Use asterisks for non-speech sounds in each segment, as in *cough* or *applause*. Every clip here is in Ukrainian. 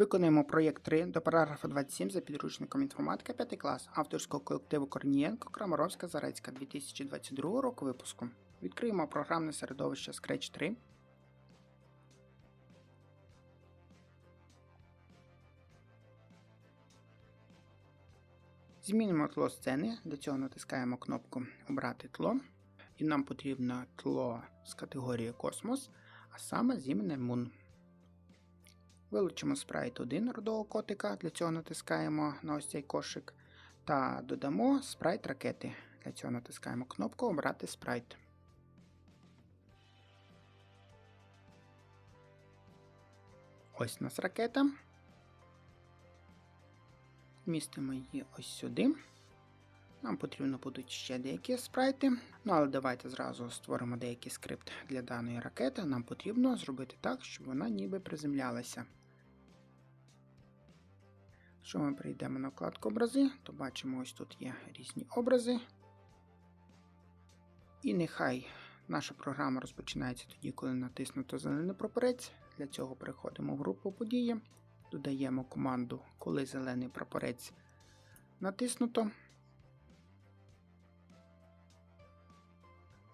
Виконуємо проєкт 3 до параграфа 27 за підручником інформатика 5 клас авторського колективу Корнієнко Крамаровська Зарецька 2022 року випуску. Відкриємо програмне середовище Scratch 3. Змінимо тло сцени. Для цього натискаємо кнопку Обрати тло. І нам потрібно тло з категорії Космос, а саме з іменем Moon. Вилучимо спрайт 1 родового котика, для цього натискаємо на ось цей кошик. Та додамо спрайт ракети. Для цього натискаємо кнопку Обрати спрайт. Ось у нас ракета. Вмістимо її ось сюди. Нам потрібно будуть ще деякі спрайти. Ну але давайте зразу створимо деякий скрипт для даної ракети. Нам потрібно зробити так, щоб вона ніби приземлялася. Якщо ми прийдемо на вкладку образи, то бачимо, ось тут є різні образи. І нехай наша програма розпочинається тоді, коли натиснуто зелений прапорець. Для цього переходимо в групу події, додаємо команду, коли зелений прапорець натиснуто.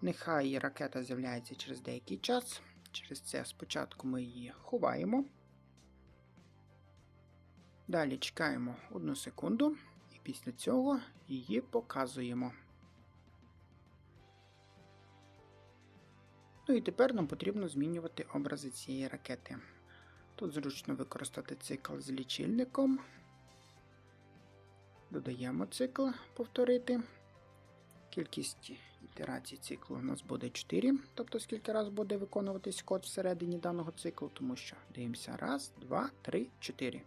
Нехай ракета з'являється через деякий час. Через це спочатку ми її ховаємо. Далі чекаємо одну секунду і після цього її показуємо. Ну і тепер нам потрібно змінювати образи цієї ракети. Тут зручно використати цикл з лічильником. Додаємо цикл повторити. Кількість ітерацій циклу у нас буде 4, тобто скільки раз буде виконуватись код всередині даного циклу, тому що дивимося раз, два, три, чотири.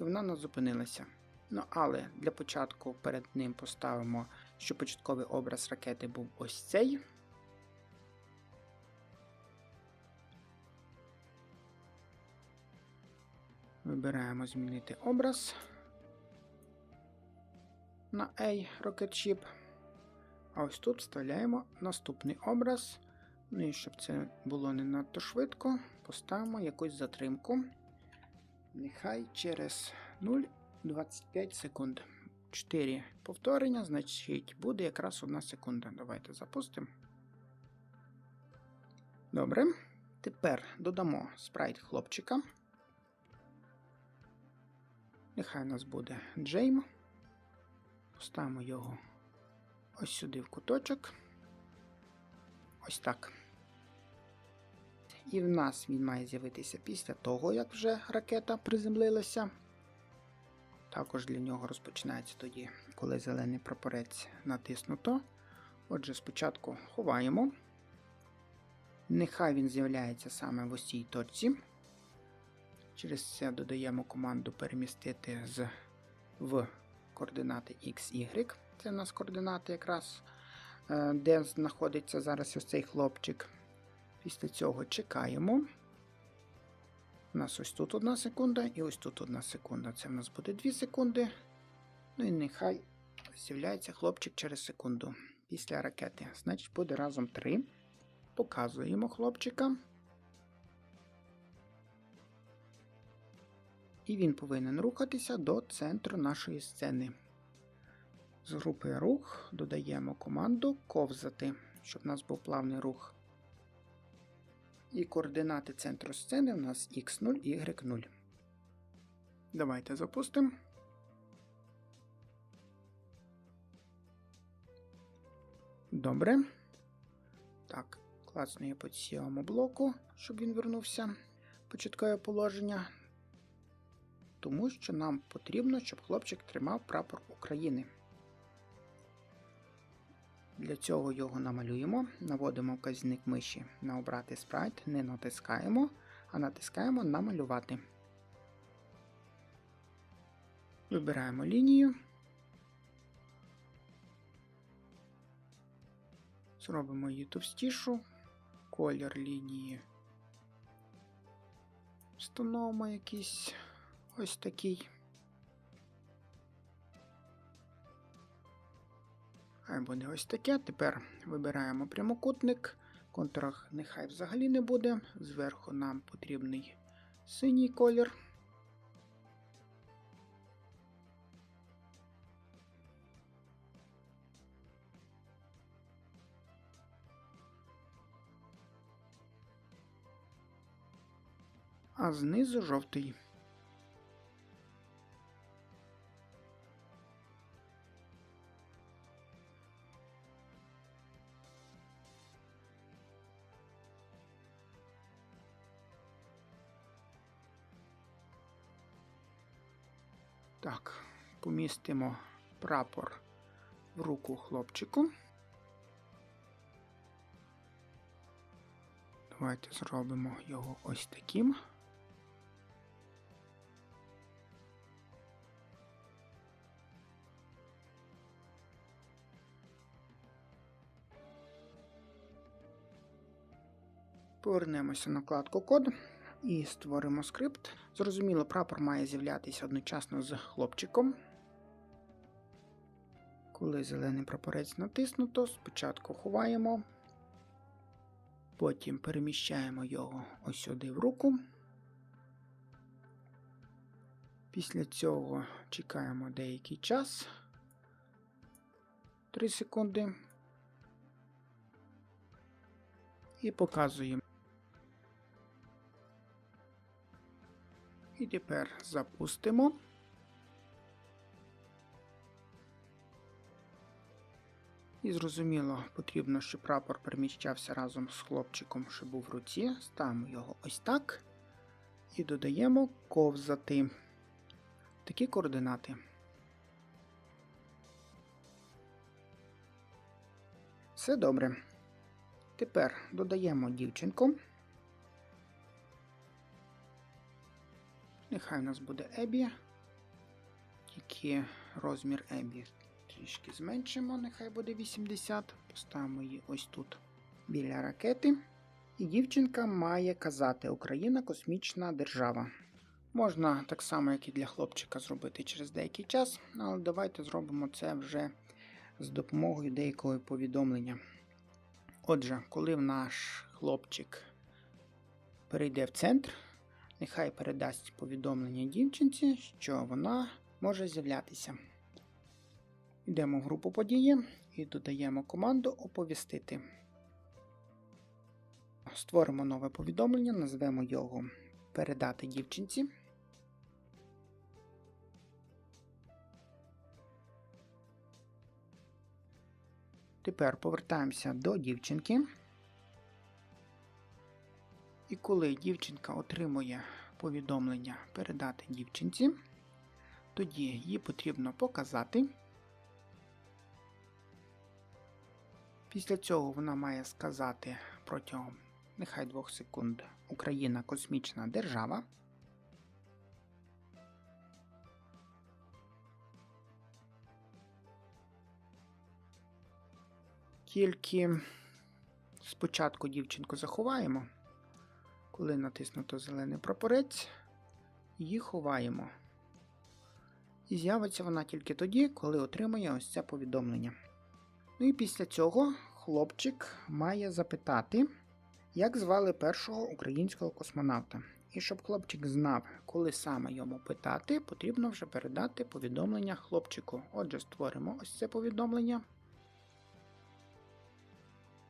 І вона нас зупинилася. Ну, але для початку перед ним поставимо, що початковий образ ракети був ось цей. Вибираємо змінити образ на A Rocket Ship. А ось тут вставляємо наступний образ. Ну і щоб це було не надто швидко, поставимо якусь затримку. Нехай через 0,25 секунд. 4 повторення, значить, буде якраз 1 секунда. Давайте запустимо. Добре. Тепер додамо спрайт хлопчика. Нехай у нас буде Джейм. Поставимо його ось сюди в куточок. Ось так. І в нас він має з'явитися після того, як вже ракета приземлилася. Також для нього розпочинається тоді, коли зелений прапорець натиснуто. Отже, спочатку ховаємо. Нехай він з'являється саме в ось цій точці. Через це додаємо команду перемістити з в координати X, Y. Це у нас координати якраз, е, де знаходиться зараз ось цей хлопчик. Після цього чекаємо. У нас ось тут одна секунда і ось тут одна секунда. Це в нас буде 2 секунди. Ну і нехай з'являється хлопчик через секунду після ракети. Значить, буде разом 3. Показуємо хлопчика. І він повинен рухатися до центру нашої сцени. З групи рух додаємо команду ковзати, щоб у нас був плавний рух. І координати центру сцени у нас x0, y0. Давайте запустимо. Добре. Так, клацну по цьому блоку, щоб він вернувся в початкове положення. Тому що нам потрібно, щоб хлопчик тримав прапор України. Для цього його намалюємо, наводимо вказівник миші на обрати спрайт, не натискаємо, а натискаємо намалювати. Вибираємо лінію. Зробимо її товстішу, колір лінії. Встановимо якийсь ось такий. Хай буде ось таке. Тепер вибираємо прямокутник. Контурах нехай взагалі не буде. Зверху нам потрібний синій колір. А знизу жовтий. Так, помістимо прапор в руку хлопчику. Давайте зробимо його ось таким. Повернемося на вкладку код і створимо скрипт. Зрозуміло, прапор має з'являтися одночасно з хлопчиком. Коли зелений прапорець натиснуто, спочатку ховаємо, потім переміщаємо його ось сюди в руку. Після цього чекаємо деякий час 3 секунди і показуємо. І тепер запустимо. І зрозуміло, потрібно, щоб прапор переміщався разом з хлопчиком, що був в руці. Ставимо його ось так. І додаємо ковзати. Такі координати. Все добре. Тепер додаємо дівчинку. Нехай у нас буде Ебі. Тільки розмір Ебі трішки зменшимо, нехай буде 80. Поставимо її ось тут біля ракети. І дівчинка має казати Україна космічна держава. Можна так само, як і для хлопчика, зробити через деякий час, але давайте зробимо це вже з допомогою деякого повідомлення. Отже, коли наш хлопчик перейде в центр, нехай передасть повідомлення дівчинці, що вона може з'являтися. Йдемо в групу події і додаємо команду Оповістити. Створимо нове повідомлення, назвемо його Передати дівчинці. Тепер повертаємося до дівчинки. І коли дівчинка отримує повідомлення передати дівчинці, тоді її потрібно показати. Після цього вона має сказати протягом нехай 2 секунд Україна космічна держава. Тільки спочатку дівчинку заховаємо, коли натиснуто зелений прапорець, її ховаємо. І з'явиться вона тільки тоді, коли отримає ось це повідомлення. Ну і після цього хлопчик має запитати, як звали першого українського космонавта. І щоб хлопчик знав, коли саме йому питати, потрібно вже передати повідомлення хлопчику. Отже, створимо ось це повідомлення.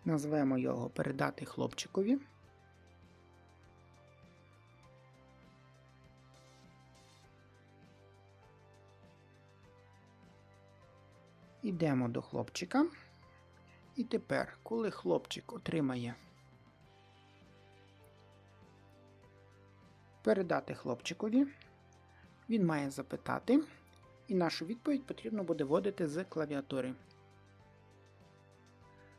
Назвемо його Передати хлопчикові. Йдемо до хлопчика. І тепер, коли хлопчик отримає передати хлопчикові, він має запитати, і нашу відповідь потрібно буде вводити з клавіатури.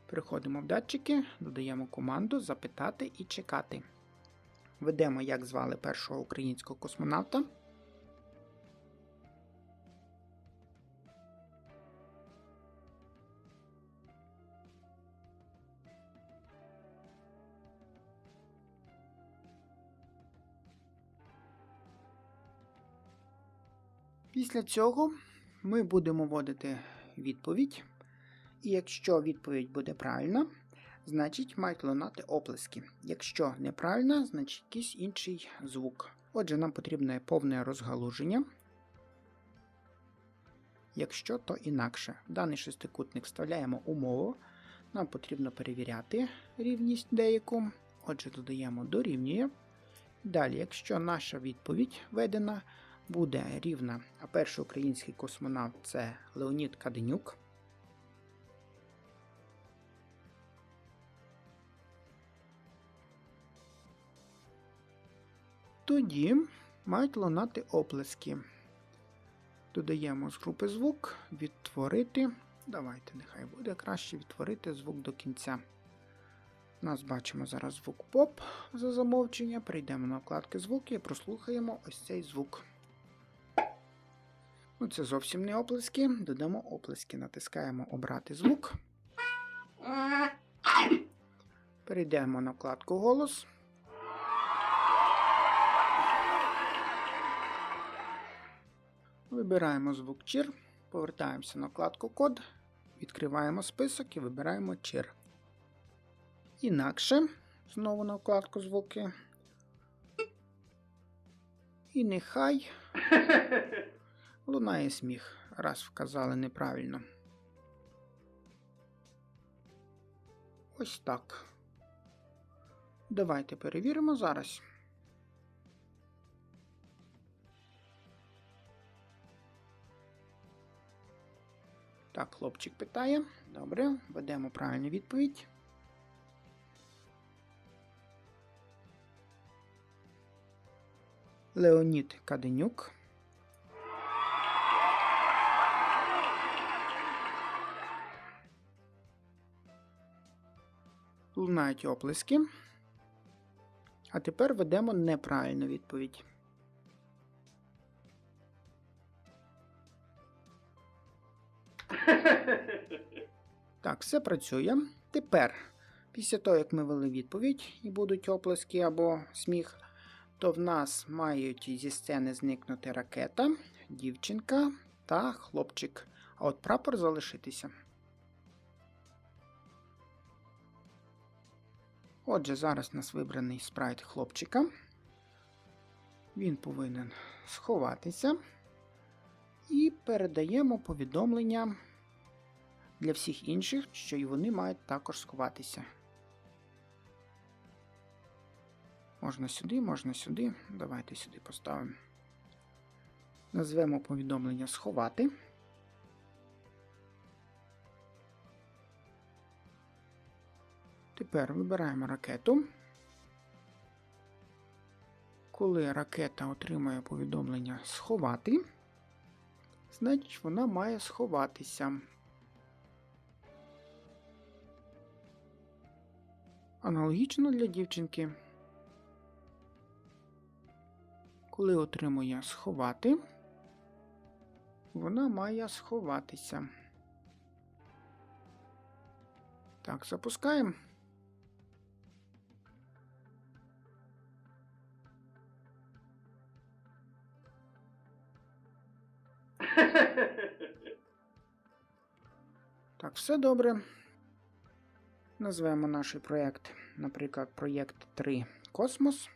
Переходимо в датчики, додаємо команду Запитати і чекати. Ведемо, як звали першого українського космонавта. Після цього ми будемо вводити відповідь. І якщо відповідь буде правильна, значить мають лунати оплески. Якщо неправильна, значить якийсь інший звук. Отже, нам потрібне повне розгалуження. Якщо, то інакше. Даний шестикутник вставляємо умову. Нам потрібно перевіряти рівність деяку. Отже, додаємо дорівнює. Далі, якщо наша відповідь введена буде рівна, а перший український космонавт це Леонід Каденюк. Тоді мають лунати оплески. Додаємо з групи звук, відтворити. Давайте, нехай буде краще відтворити звук до кінця. У нас бачимо зараз звук поп за замовчення. Перейдемо на вкладки звуки і прослухаємо ось цей звук. Ну, це зовсім не оплески. Додамо оплески. Натискаємо Обрати звук. Перейдемо на вкладку голос. Вибираємо звук чир, повертаємося на вкладку код, відкриваємо список і вибираємо чир. Інакше, знову на вкладку звуки. І нехай *laughs* лунає сміх, раз вказали неправильно. Ось так. Давайте перевіримо зараз. Так, хлопчик питає. Добре, ведемо правильну відповідь. Леонід Каденюк. Лунають оплески. А тепер ведемо неправильну відповідь. *laughs* Так, все працює. Тепер, після того, як ми ввели відповідь і будуть оплески або сміх, то в нас мають зі сцени зникнути ракета, дівчинка та хлопчик. А от прапор залишитися. Отже, зараз у нас вибраний спрайт хлопчика. Він повинен сховатися. І передаємо повідомлення для всіх інших, що і вони мають також сховатися. Можна сюди, можна сюди. Давайте сюди поставимо. Назвемо повідомлення сховати. Тепер вибираємо ракету. Коли ракета отримує повідомлення сховати, значить вона має сховатися. Аналогічно для дівчинки. Коли отримує сховати, вона має сховатися. Так, запускаємо. *laughs* Так, все добре. Назвемо наш проєкт, наприклад, проєкт 3 Космос.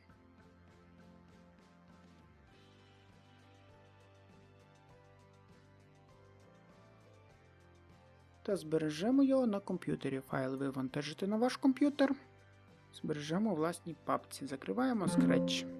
Та збережемо його на комп'ютері. Файл вивантажити на ваш комп'ютер. Збережемо у власній папці. Закриваємо Scratch.